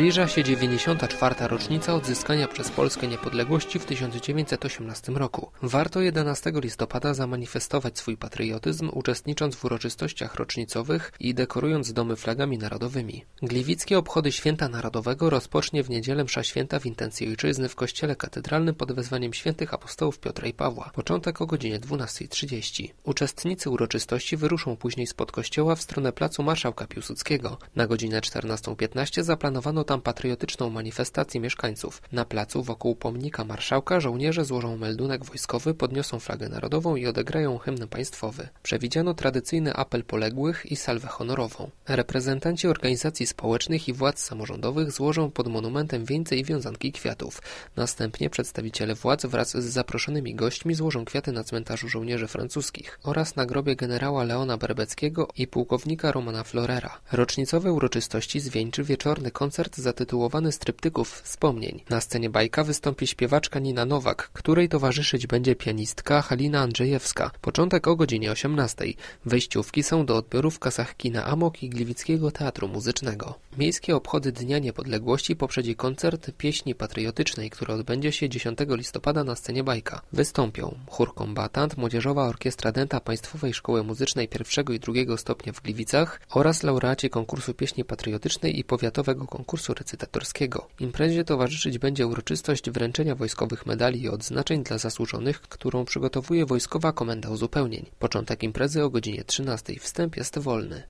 Zbliża się 94. rocznica odzyskania przez Polskę niepodległości w 1918 roku. Warto 11 listopada zamanifestować swój patriotyzm, uczestnicząc w uroczystościach rocznicowych i dekorując domy flagami narodowymi. Gliwickie obchody Święta Narodowego rozpocznie w niedzielę msza święta w intencji ojczyzny w kościele katedralnym pod wezwaniem świętych apostołów Piotra i Pawła. Początek o godzinie 12.30. Uczestnicy uroczystości wyruszą później spod kościoła w stronę placu Marszałka Piłsudskiego. Na godzinę 14.15 zaplanowano tam patriotyczną manifestację mieszkańców. Na placu wokół pomnika marszałka żołnierze złożą meldunek wojskowy, podniosą flagę narodową i odegrają hymn państwowy. Przewidziano tradycyjny apel poległych i salwę honorową. Reprezentanci organizacji społecznych i władz samorządowych złożą pod monumentem wieńce i wiązanki kwiatów. Następnie przedstawiciele władz wraz z zaproszonymi gośćmi złożą kwiaty na cmentarzu żołnierzy francuskich oraz na grobie generała Leona Berbeckiego i pułkownika Romana Florera. Rocznicowe uroczystości zwieńczy wieczorny koncert zatytułowany Stryptyków Wspomnień. Na scenie bajka wystąpi śpiewaczka Nina Nowak, której towarzyszyć będzie pianistka Halina Andrzejewska. Początek o godzinie 18. Wejściówki są do odbioru w kasach kina Amok i Gliwickiego Teatru Muzycznego. Miejskie obchody Dnia Niepodległości poprzedzi koncert pieśni patriotycznej, który odbędzie się 10 listopada na scenie bajka. Wystąpią chór kombatant, Młodzieżowa Orkiestra Denta Państwowej Szkoły Muzycznej pierwszego i drugiego stopnia w Gliwicach oraz laureaci konkursu pieśni patriotycznej i powiatowego konkursu recytatorskiego. Imprezie towarzyszyć będzie uroczystość wręczenia wojskowych medali i odznaczeń dla zasłużonych, którą przygotowuje Wojskowa Komenda Uzupełnień. Początek imprezy o godzinie 13. Wstęp jest wolny.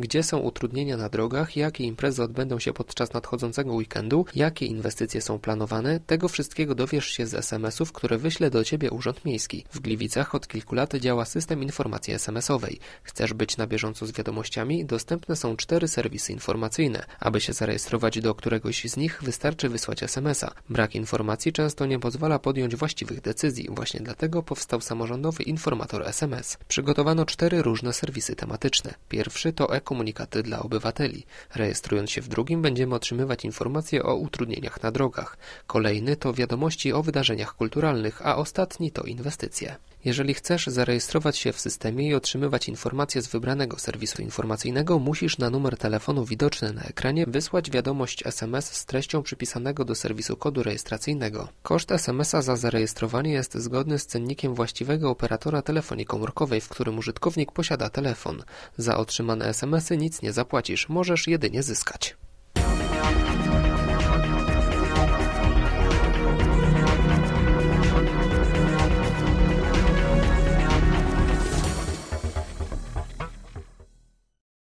Gdzie są utrudnienia na drogach, jakie imprezy odbędą się podczas nadchodzącego weekendu, jakie inwestycje są planowane, tego wszystkiego dowiesz się z SMS-ów, które wyśle do Ciebie Urząd Miejski. W Gliwicach od kilku lat działa system informacji SMS-owej. Chcesz być na bieżąco z wiadomościami? Dostępne są cztery serwisy informacyjne. Aby się zarejestrować do któregoś z nich, wystarczy wysłać SMS-a. Brak informacji często nie pozwala podjąć właściwych decyzji. Właśnie dlatego powstał samorządowy informator SMS. Przygotowano cztery różne serwisy tematyczne. Pierwszy to Eko komunikaty dla obywateli. Rejestrując się w drugim będziemy otrzymywać informacje o utrudnieniach na drogach. Kolejny to wiadomości o wydarzeniach kulturalnych, a ostatni to inwestycje. Jeżeli chcesz zarejestrować się w systemie i otrzymywać informacje z wybranego serwisu informacyjnego, musisz na numer telefonu widoczny na ekranie wysłać wiadomość SMS z treścią przypisanego do serwisu kodu rejestracyjnego. Koszt SMS-a za zarejestrowanie jest zgodny z cennikiem właściwego operatora telefonii komórkowej, w którym użytkownik posiada telefon. Za otrzymane SMS-y nic nie zapłacisz, możesz jedynie zyskać.